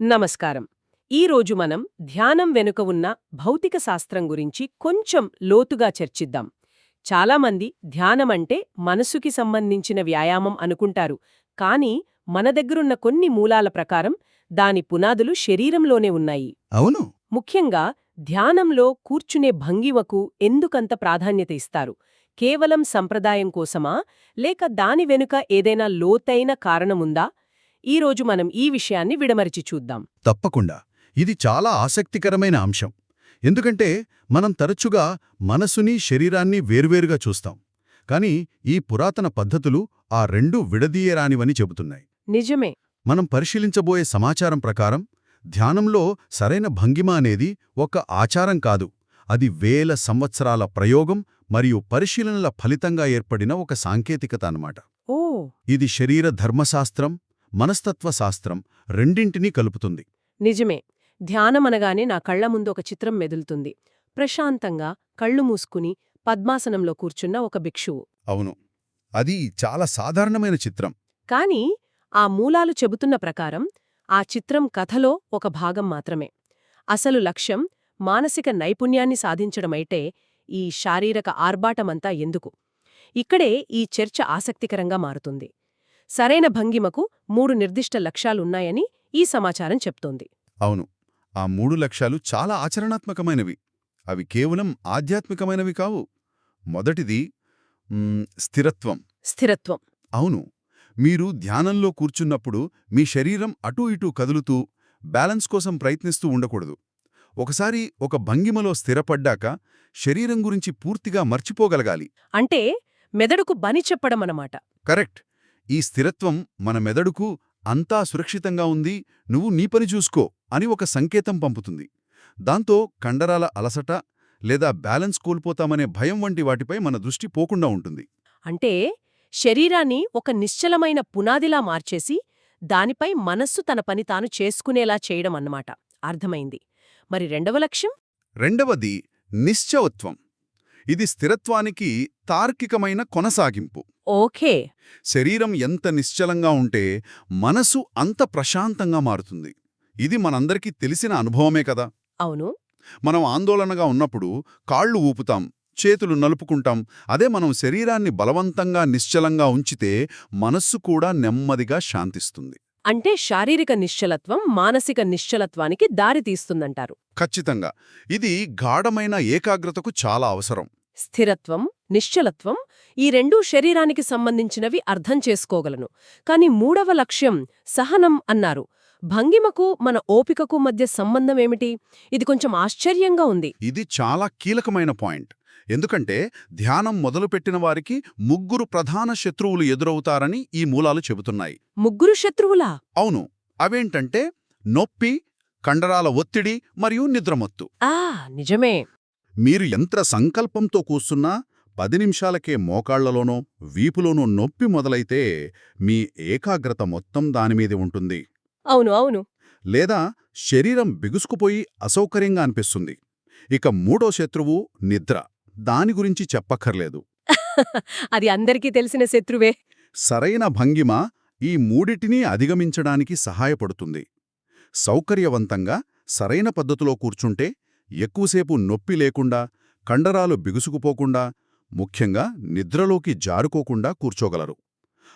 నమస్కారం. ఈరోజు మనం ధ్యానం వెనుక ఉన్న భౌతిక శాస్త్రం గురించి కొంచెం లోతుగా చర్చిద్దాం. చాలామంది ధ్యానమంటే మనసుకి సంబంధించిన వ్యాయామం అనుకుంటారు. కానీ మన దగ్గరున్న కొన్ని మూలాల ప్రకారం దాని పునాదులు శరీరంలోనే ఉన్నాయి. అవును. ముఖ్యంగా ధ్యానంలో కూర్చునే భంగిమకు ఎందుకంత ప్రాధాన్యత ఇస్తారు? కేవలం సంప్రదాయం కోసమా? లేక దాని వెనుక ఏదైనా లోతైన కారణముందా? ఈరోజు మనం ఈ విషయాన్ని విడమరిచి చూద్దాం. తప్పకుండా. ఇది చాలా ఆసక్తికరమైన అంశం. ఎందుకంటే మనం తరచుగా మనసుని శరీరాన్ని వేర్వేరుగా చూస్తాం. కాని ఈ పురాతన పద్ధతులు ఆ రెండూ విడదీయరానివని చెబుతున్నాయి. నిజమే. మనం పరిశీలించబోయే సమాచారం ప్రకారం ధ్యానంలో సరైన భంగిమ అనేది ఒక ఆచారం కాదు. అది వేల సంవత్సరాల ప్రయోగం మరియు పరిశీలనల ఫలితంగా ఏర్పడిన ఒక సాంకేతికత అన్నమాట. ఓ! ఇది శరీర ధర్మశాస్త్రం మనస్తత్వ శాస్త్రం రెండింటినీ కలుపుతుంది. నిజమే. ధ్యానమనగానే నా కళ్ళ ముందు ఒక చిత్రం మెదులుతుంది. ప్రశాంతంగా కళ్ళు మూసుకుని పద్మాసనంలో కూర్చున్న ఒక భిక్షువు. అవును. అది చాలా సాధారణమైన చిత్రం. కాని ఆ మూలాలు చెబుతున్న ప్రకారం ఆ చిత్రం కథలో ఒక భాగం మాత్రమే. అసలు లక్ష్యం మానసిక నైపుణ్యాన్ని సాధించడమైతే ఈ శారీరక ఆర్బాటమంతా ఎందుకు? ఇక్కడే ఈ చర్చ ఆసక్తికరంగా మారుతుంది. సరైన భంగిమకు మూడు నిర్దిష్ట లక్ష్యాలున్నాయని ఈ సమాచారం చెప్తోంది. అవును. ఆ మూడు లక్ష్యాలు చాలా ఆచరణాత్మకమైనవి. అవి కేవలం ఆధ్యాత్మికమైనవి కావు. మొదటిది స్థిరత్వం. స్థిరత్వం. అవును. మీరు ధ్యానంలో కూర్చున్నప్పుడు మీ శరీరం అటూ ఇటూ కదులుతూ బ్యాలెన్స్ కోసం ప్రయత్నిస్తూ ఉండకూడదు. ఒకసారి ఒక భంగిమలో స్థిరపడ్డాక శరీరం గురించి పూర్తిగా మర్చిపోగలగాలి. అంటే మెదడుకు బని చెప్పడమన్నమాట కరెక్ట్. ఈ స్థిరత్వం మన మెదడుకు అంతా సురక్షితంగా ఉంది నువ్వు నీ పని చూసుకో అని ఒక సంకేతం పంపుతుంది. దాంతో కండరాల అలసట లేదా బ్యాలెన్స్ కోల్పోతామనే భయం వంటి వాటిపై మన దృష్టి పోకుండా ఉంటుంది. అంటే శరీరాన్ని ఒక నిశ్చలమైన పునాదిలా మార్చేసి దానిపై మనస్సు తన పని తాను చేసుకునేలా చేయడం అన్నమాట. అర్థమైంది. మరి రెండవ లక్ష్యం? రెండవది నిశ్చవత్వం. ఇది స్థిరత్వానికి తార్కికమైన కొనసాగింపు. ఓకే. శరీరం ఎంత నిశ్చలంగా ఉంటే మనసు అంత ప్రశాంతంగా మారుతుంది. ఇది మనందరికీ తెలిసిన అనుభవమే కదా. అవును. మనం ఆందోళనగా ఉన్నప్పుడు కాళ్ళు ఊపుతాం చేతులు నలుపుకుంటాం అదే మనం శరీరాన్ని బలవంతంగా నిశ్చలంగా ఉంచితే మనస్సు కూడా నెమ్మదిగా శాంతిస్తుంది. అంటే శారీరక నిశ్చలత్వం మానసిక నిశ్చలత్వానికి దారి తీస్తుందంటారు ఖచ్చితంగా. ఇది గాఢమైన ఏకాగ్రతకు చాలా అవసరం. స్థిరత్వం నిశ్చలత్వం ఈ రెండూ శరీరానికి సంబంధించినవి అర్థం చేసుకోగలను. కాని మూడవ లక్ష్యం సహనం అన్నారు. భంగిమకు మన ఓపికకు మధ్య సంబంధమేమిటి ఇది కొంచెం ఆశ్చర్యంగా ఉంది. ఇది చాలా కీలకమైన పాయింట్. ఎందుకంటే ధ్యానం మొదలుపెట్టిన వారికి ముగ్గురు ప్రధాన శత్రువులు ఎదురవుతారని ఈ మూలాలు చెబుతున్నాయి. ముగ్గురు శత్రువులా? అవును. అవేంటంటే నొప్పి కండరాల ఒత్తిడి మరియు నిద్రమత్తు. ఆ నిజమే. మీరు యంత్ర సంకల్పంతో కూస్తున్నా పది నిమిషాలకే మోకాళ్ళలోనో వీపులోనో నొప్పి మొదలైతే మీ ఏకాగ్రత మొత్తం దానిమీదే ఉంటుంది. అవును అవును. లేదా శరీరం బిగుసుకుపోయి అసౌకర్యంగా అనిపిస్తుంది. ఇక మూడో శత్రువు నిద్ర. దాని గురించి చెప్పక్కర్లేదు. అది అందరికీ తెలిసిన శత్రువే. సరైన భంగిమ ఈ మూడిటినీ అధిగమించడానికి సహాయపడుతుంది. సౌకర్యవంతంగా సరైన పద్ధతిలో కూర్చుంటే ఎక్కువసేపు నొప్పి లేకుండా కండరాలు బిగుసుకుపోకుండా ముఖ్యంగా నిద్రలోకి జారుకోకుండా కూర్చోగలరు.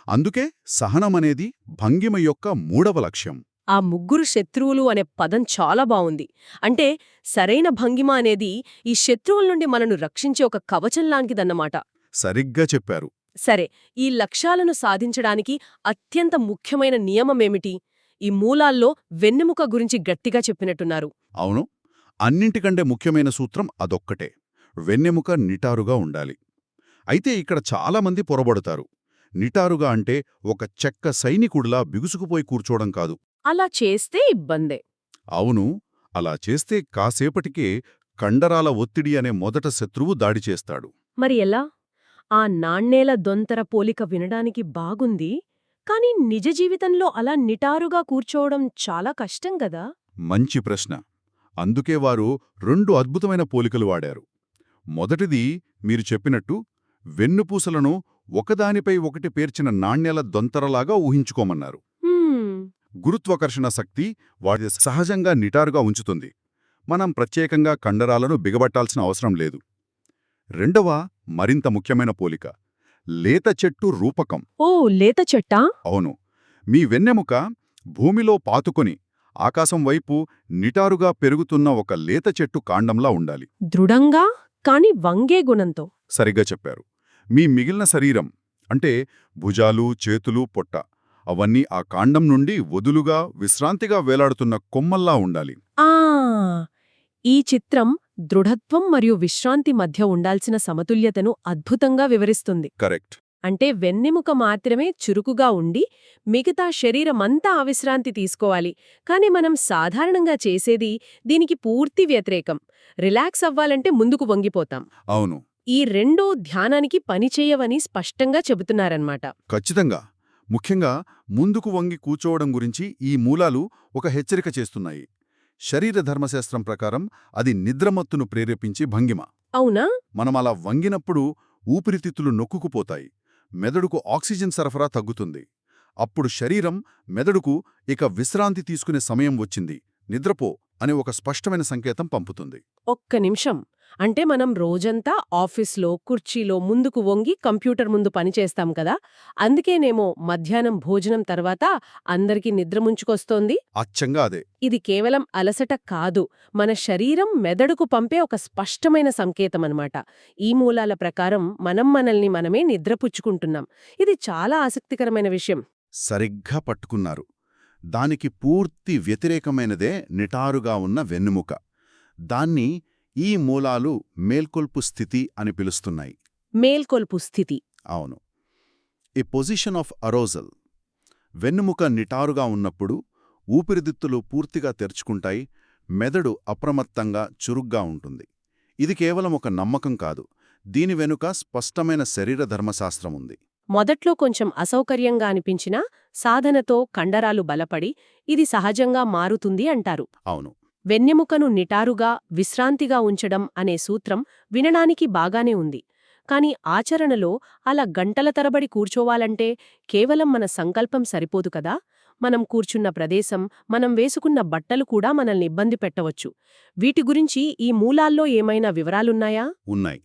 అందుకే సహనమనేది భంగిమ యొక్క మూడవ లక్ష్యం. ఆ ముగ్గురు శత్రువులు అనే పదం చాలా బావుంది. అంటే సరైన భంగిమ అనేది ఈ శత్రువుల నుండి మనను రక్షించే ఒక కవచంలాంటిదన్నమాట సరిగ్గా చెప్పారు. సరే ఈ లక్ష్యాలను సాధించడానికి అత్యంత ముఖ్యమైన నియమమేమిటి ఈ మూలాల్లో వెన్నెముక గురించి గట్టిగా చెప్పినట్టున్నారు. అవును. అన్నింటికంటే ముఖ్యమైన సూత్రం అదొక్కటే. వెన్నెముక నిటారుగా ఉండాలి. అయితే ఇక్కడ చాలామంది పొరబడతారు. నిటారుగా అంటే ఒక చెక్క సైనికుడిలా బిగుసుకుపోయి కూర్చోవడం కాదు. అలా చేస్తే ఇబ్బందే. అవును. అలా చేస్తే కాసేపటికే కండరాల ఒత్తిడి అనే మొదట శత్రువు దాడి చేస్తాడు. మరి ఎలా? ఆ నాణ్యేల దొంతర పోలిక వినడానికి బాగుంది. కాని నిజ జీవితంలో అలా నిటారుగా కూర్చోవడం చాలా కష్టం గదా మంచి ప్రశ్న. అందుకే వారు రెండు అద్భుతమైన పోలికలు వాడారు. మొదటిది మీరు చెప్పినట్టు వెన్నుపూసలను ఒకదానిపై ఒకటి పేర్చిన నాణ్యాల దొంతరలాగా ఊహించుకోమన్నారు. గురుత్వాకర్షణ శక్తి వాటి సహజంగా నిటారుగా ఉంచుతుంది. మనం ప్రత్యేకంగా కండరాలను బిగబట్టాల్సిన అవసరం లేదు. రెండవ మరింత ముఖ్యమైన పోలిక లేత చెట్టు రూపకం. ఓ లేత చెట్టా? అవును. మీ వెన్నెముక భూమిలో పాతుకొని ఆకాశం వైపు నిటారుగా పెరుగుతున్న ఒక లేత చెట్టు కాండంలా ఉండాలి. దృఢంగా కాని వంగే గుణంతో. సరిగ్గా చెప్పారు. మీ మిగిలిన శరీరం అంటే భుజాలు చేతులు పొట్ట అవన్నీ ఆ కాండం నుండి వదులుగా విశ్రాంతిగా వేలాడుతున్న కొమ్మల్లా ఉండాలి. ఆ! ఈ చిత్రం దృఢత్వం మరియు విశ్రాంతి మధ్య ఉండాల్సిన సమతుల్యతను అద్భుతంగా వివరిస్తుంది. కరెక్ట్. అంటే వెన్నెముక మాత్రమే చురుకుగా ఉండి మిగతా శరీరమంతా అవిశ్రాంతి తీసుకోవాలి. కాని మనం సాధారణంగా చేసేది దీనికి పూర్తి వ్యతిరేకం. రిలాక్స్ అవ్వాలంటే ముందుకు వంగిపోతాం. అవును. ఈ రెండూ ధ్యానానికి పనిచేయవని స్పష్టంగా చెబుతున్నారన్నమాట. ఖచ్చితంగా. ముఖ్యంగా ముందుకు వంగి కూచోవడం గురించి ఈ మూలాలు ఒక హెచ్చరిక చేస్తున్నాయి. శరీర ధర్మశాస్త్రం ప్రకారం అది నిద్రమత్తును ప్రేరేపించి భంగిమ. అవునా? మనం అలా వంగినప్పుడు ఊపిరితిత్తులు నొక్కుకుపోతాయి. మెదడుకు ఆక్సిజన్ సరఫరా తగ్గుతుంది. అప్పుడు శరీరం మెదడుకు ఇక విశ్రాంతి తీసుకునే సమయం వచ్చింది. నిద్రపో. అనే ఒక స్పష్టమైన సంకేతం పంపుతుంది. ఒక్క నిమిషం. అంటే మనం రోజంతా ఆఫీస్లో కుర్చీలో ముందుకు వంగి కంప్యూటర్ ముందు పనిచేస్తాం కదా? అందుకేనేమో మధ్యాహ్నం భోజనం తర్వాత అందరికీ నిద్ర ముంచుకొస్తోంది? అచ్చంగా అదే. ఇది కేవలం అలసట కాదు. మన శరీరం మెదడుకు పంపే ఒక స్పష్టమైన సంకేతమన్నమాట. ఈ మూలాల ప్రకారం మనం మనల్ని మనమే నిద్రపుచ్చుకుంటున్నాం. ఇది చాలా ఆసక్తికరమైన విషయం. సరిగ్గా పట్టుకున్నారు. దానికి పూర్తి వ్యతిరేకమైనదే నిటారుగా ఉన్న వెన్నుముక. దాన్ని ఈ మూలాలు మేల్కొల్పు స్థితి అని పిలుస్తున్నాయి. మేల్కొల్పు స్థితి. అవును. ఏ పొజిషన్ ఆఫ్ అరోజల్ వెన్నుముక నిటారుగా ఉన్నప్పుడు ఊపిరితిత్తులు పూర్తిగా తెరుచుకుంటాయి మెదడు అప్రమత్తంగా చురుగ్గా ఉంటుంది. ఇది కేవలం ఒక నమ్మకం కాదు. దీని వెనుక స్పష్టమైన శరీర ధర్మశాస్త్రం ఉంది. మొదట్లో కొంచెం అసౌకర్యంగా అనిపించినా సాధనతో కండరాలు బలపడి ఇది సహజంగా మారుతుంది అంటారు. అవును. వెన్నెముకను నిటారుగా విశ్రాంతిగా ఉంచడం అనే సూత్రం వినడానికి బాగానే ఉంది. కాని ఆచరణలో అలా గంటల తరబడి కూర్చోవాలంటే కేవలం మన సంకల్పం సరిపోదు కదా. మనం కూర్చున్న ప్రదేశం మనం వేసుకున్న బట్టలు కూడా మనల్ని ఇబ్బంది పెట్టవచ్చు. వీటి గురించి ఈ మూలాల్లో ఏమైనా వివరాలున్నాయా? ఉన్నాయి.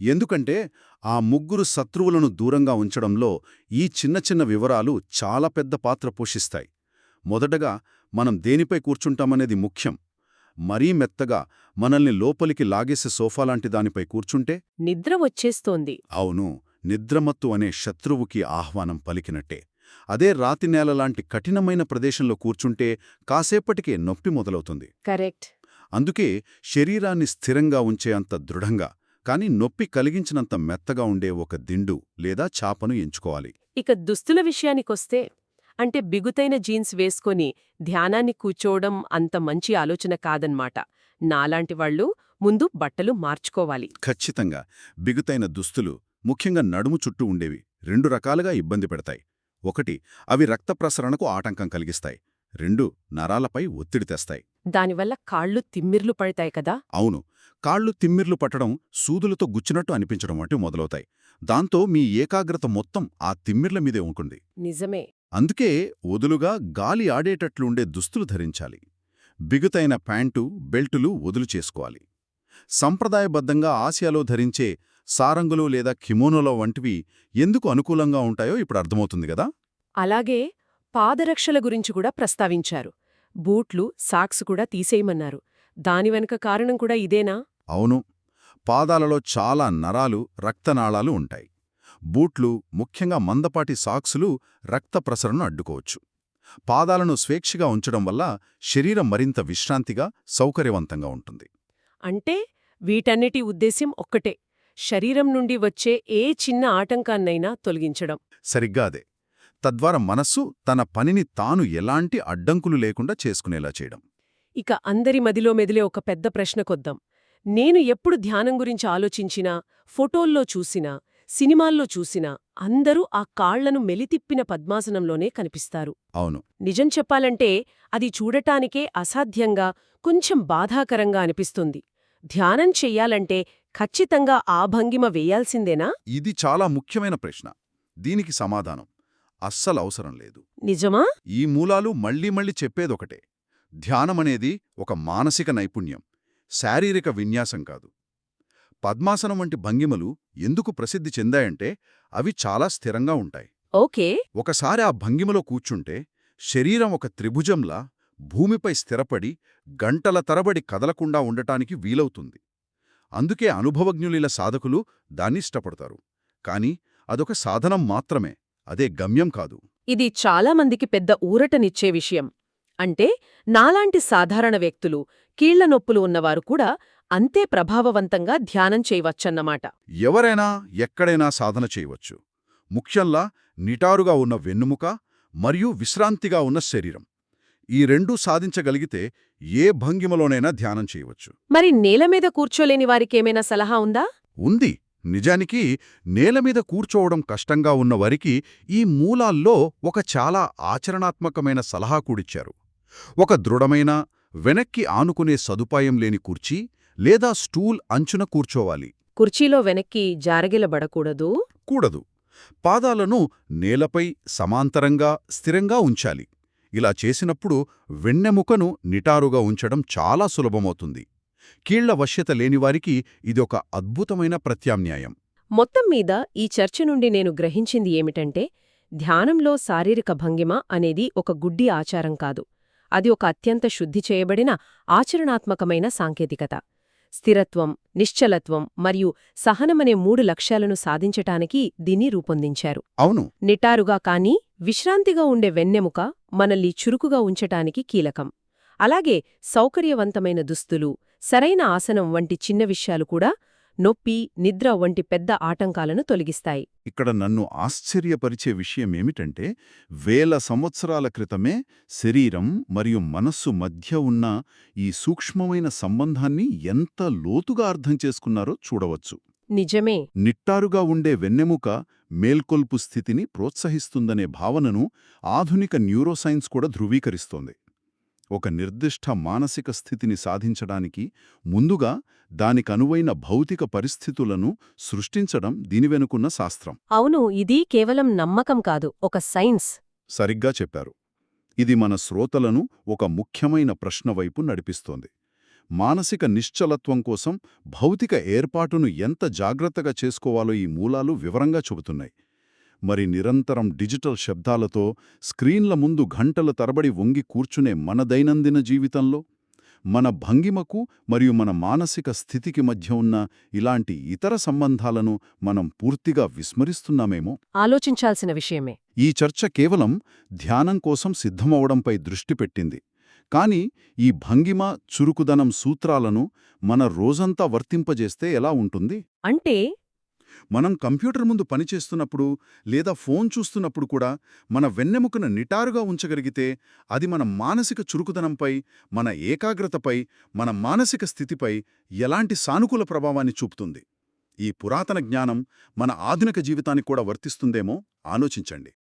ఎందుకంటే ఆ ముగ్గురు శత్రువులను దూరంగా ఉంచడంలో ఈ చిన్న చిన్న వివరాలు చాలా పెద్ద పాత్ర పోషిస్తాయి. మొదటగా మనం దేనిపై కూర్చుంటామనేది ముఖ్యం. మరీ మెత్తగా మనల్ని లోపలికి లాగేసే సోఫాలాంటి దానిపై కూర్చుంటే? నిద్ర వచ్చేస్తోంది. అవును నిద్రమత్తు అనే శత్రువుకి ఆహ్వానం పలికినట్టే. అదే రాతినేలలాంటి కఠినమైన ప్రదేశంలో కూర్చుంటే కాసేపటికే నొప్పి మొదలవుతుంది. కరెక్ట్. అందుకే శరీరాన్ని స్థిరంగా ఉంచే అంత దృఢంగా కాని నొప్పి కలిగించినంత మెత్తగా ఉండే ఒక దిండు లేదా చాపను ఎంచుకోవాలి. ఇక దుస్తుల విషయానికొస్తే అంటే బిగుతైన జీన్స్ వేసుకొని ధ్యానాన్ని కూర్చోవడం అంత మంచి ఆలోచన కాదన్మాట. నాలాంటి వాళ్ళు ముందు బట్టలు మార్చుకోవాలి. ఖచ్చితంగా. బిగుతైన దుస్తులు ముఖ్యంగా నడుము చుట్టూ ఉండేవి. రెండు రకాలుగా ఇబ్బంది పెడతాయి. ఒకటి అవి రక్త ప్రసరణకు ఆటంకం కలిగిస్తాయి. రెండు నరాలపై ఒత్తిడి తెస్తాయి. దానివల్ల కాళ్ళు తిమ్మిర్లు పడతాయి కదా? అవును. కాళ్ళు తిమ్మిర్లు పట్టడం సూదులతో గుచ్చినట్టు అనిపించడం వంటివి మొదలవుతాయి. దాంతో మీ ఏకాగ్రత మొత్తం ఆ తిమ్మిర్ల మీదే ఉంటుంది. నిజమే. అందుకే వదులుగా గాలి ఆడేటట్లుండే దుస్తులు ధరించాలి. బిగుతైన ప్యాంటు బెల్టులు వదులు చేసుకోవాలి. సంప్రదాయబద్ధంగా ఆసియాలో ధరించే సారంగులు లేదా కిమోనోలో వంటివి ఎందుకు అనుకూలంగా ఉంటాయో ఇప్పుడు అర్థమవుతుంది కదా? అలాగే పాదరక్షల గురించి కూడా ప్రస్తావించారు. బూట్లు సాక్స్ కూడా తీసేయమన్నారు. దాని వెనుక కారణం కూడా ఇదేనా? అవును. పాదాలలో చాలా నరాలు రక్తనాళాలు ఉంటాయి. బూట్లు ముఖ్యంగా మందపాటి సాక్సులు రక్త ప్రసరణను అడ్డుకోవచ్చు. పాదాలను స్వేచ్ఛగా ఉంచడం వల్ల శరీరం మరింత విశ్రాంతిగా సౌకర్యవంతంగా ఉంటుంది. అంటే వీటన్నిటి ఉద్దేశ్యం ఒక్కటే శరీరం నుండి వచ్చే ఏ చిన్న ఆటంకాన్నైనా తొలగించడం. సరిగ్గా అదే. తద్వారా మనస్సు తన పనిని తాను ఎలాంటి అడ్డంకులు లేకుండా చేసుకునేలా చేయడం. ఇక అందరి మదిలో మెదిలే ఒక పెద్ద ప్రశ్నకొద్దాం నేను ఎప్పుడు ధ్యానం గురించి ఆలోచించినా ఫోటోల్లో చూసినా సినిమాల్లో చూసినా అందరూ ఆ కాళ్ళను మెలితిప్పిన పద్మాసనంలోనే కనిపిస్తారు. అవును. నిజం చెప్పాలంటే అది చూడటానికే అసాధ్యంగా కొంచెం బాధాకరంగా అనిపిస్తుంది. ధ్యానం చెయ్యాలంటే ఖచ్చితంగా ఆ భంగిమ వేయాల్సిందేనా? ఇది చాలా ముఖ్యమైన ప్రశ్న. దీనికి సమాధానం. అస్సలు అవసరం లేదు. నిజమా? ఈ మూలాలు మళ్ళీ మళ్ళీ చెప్పేదొకటే. ధ్యానమనేది ఒక మానసిక నైపుణ్యం శారీరక విన్యాసం కాదు. పద్మాసనం వంటి భంగిమలు ఎందుకు ప్రసిద్ధి చెందాయంటే అవి చాలా స్థిరంగా ఉంటాయి. ఓకే. ఒకసారి ఆ భంగిమలో కూర్చుంటే శరీరం ఒక త్రిభుజంలా భూమిపై స్థిరపడి గంటల తరబడి కదలకుండా ఉండటానికి వీలవుతుంది. అందుకే అనుభవజ్ఞులిల సాధకులు దాన్ని ఇష్టపడతారు. కాని అదొక సాధనం మాత్రమే. అదే గమ్యం కాదు. ఇది చాలా మందికి పెద్ద ఊరటనిచ్చే విషయం. అంటే నాలాంటి సాధారణ వ్యక్తులు కీళ్ళ నొప్పులు ఉన్నవారు కూడా అంతే ప్రభావవంతంగా ధ్యానం చేయవచ్చన్నమాట. ఎవరైనా ఎక్కడైనా సాధన చేయవచ్చు. ముఖ్యంలా నిటారుగా ఉన్న వెన్నుముక మరియు విశ్రాంతిగా ఉన్న శరీరం. ఈ రెండూ సాధించగలిగితే ఏ భంగిమలోనైనా ధ్యానం చేయవచ్చు. మరి నేల మీద కూర్చోలేని వారికేమైనా సలహా ఉందా? ఉంది. నిజానికి నేలమీద కూర్చోవడం కష్టంగా ఉన్న వారికి ఈ మూలాల్లో ఒక చాలా ఆచరణాత్మకమైన సలహా కూడిచ్చారు. ఒక దృఢమైన వెనక్కి ఆనుకునే సదుపాయం లేని కుర్చీ లేదా స్టూల్ అంచున కూర్చోవాలి. కుర్చీలో వెనక్కి జారగిలబడకూడదు? కూడదు. పాదాలను నేలపై సమాంతరంగా స్థిరంగా ఉంచాలి. ఇలా చేసినప్పుడు వెన్నెముకను నిటారుగా ఉంచడం చాలా సులభమవుతుంది. కీళ్ళ వశ్యత లేనివారికి ఇదొక అద్భుతమైన ప్రత్యామ్నాయం. మొత్తం మీద ఈ చర్చ నుండి నేను గ్రహించింది ఏమిటంటే ధ్యానంలో శారీరక భంగిమ అనేది ఒక గుడ్డి ఆచారం కాదు. అది ఒక అత్యంత శుద్ధి చేయబడిన ఆచరణాత్మకమైన సాంకేతికత. స్థిరత్వం నిశ్చలత్వం మరియు సహనమనే మూడు లక్ష్యాలను సాధించటానికి దీన్ని రూపొందించారు. అవును. నిటారుగా కానీ విశ్రాంతిగా ఉండే వెన్నెముక మనల్ని చురుకుగా ఉంచటానికి కీలకం. అలాగే సౌకర్యవంతమైన దుస్తులు సరైన ఆసనం వంటి చిన్న విషయాలు కూడా నొప్పి నిద్ర వంటి పెద్ద ఆటంకాలను తొలగిస్తాయి. ఇక్కడ నన్ను ఆశ్చర్యపరిచే విషయమేమిటంటే వేల సంవత్సరాల క్రితమే శరీరం మరియు మనస్సు మధ్య ఉన్న ఈ సూక్ష్మమైన సంబంధాన్ని ఎంత లోతుగా అర్థం చేసుకున్నారో చూడవచ్చు. నిజమే. నిట్టారుగా ఉండే వెన్నెముక మేల్కొల్పు స్థితిని ప్రోత్సహిస్తుందనే భావనను ఆధునిక న్యూరోసైన్స్ కూడా ధృవీకరిస్తోంది. ఒక నిర్దిష్ట మానసిక స్థితిని సాధించడానికి ముందుగా దానికనువైన భౌతిక పరిస్థితులను సృష్టించడం దీని వెనుకున్న శాస్త్రం. అవును ఇది కేవలం నమ్మకం కాదు ఒక సైన్స్. సరిగ్గా చెప్పారు. ఇది మన శ్రోతలను ఒక ముఖ్యమైన ప్రశ్న వైపు నడిపిస్తోంది. మానసిక నిశ్చలత్వం కోసం భౌతిక ఏర్పాటును ఎంత జాగ్రత్తగా చేసుకోవాలో ఈ మూలాలు వివరంగా చెబుతున్నాయి. మరి నిరంతరం డిజిటల్ శబ్దాలతో స్క్రీన్ల ముందు గంటల తరబడి వంగి కూర్చునే మన దైనందిన జీవితంలో? మన భంగిమకు మరియు మన మానసిక స్థితికి మధ్య ఉన్న ఇలాంటి ఇతర సంబంధాలను మనం పూర్తిగా విస్మరిస్తున్నామేమో? ఆలోచించాల్సిన విషయమే. ఈ చర్చ కేవలం ధ్యానం కోసం సిద్ధమవడంపై దృష్టి పెట్టింది. కాని ఈ భంగిమ చురుకుదనం సూత్రాలను మన రోజంతా వర్తింపజేస్తే ఎలా ఉంటుంది? అంటే మనం కంప్యూటర్ ముందు పనిచేస్తున్నప్పుడు లేదా ఫోన్ చూస్తున్నప్పుడు కూడా మన వెన్నెముకను నిటారుగా ఉంచగలిగితే అది మన మానసిక చురుకుదనంపై మన ఏకాగ్రతపై మన మానసిక స్థితిపై ఎలాంటి సానుకూల ప్రభావాన్ని చూపుతుంది? ఈ పురాతన జ్ఞానం మన ఆధునిక జీవితానికి కూడా వర్తిస్తుందేమో? ఆలోచించండి.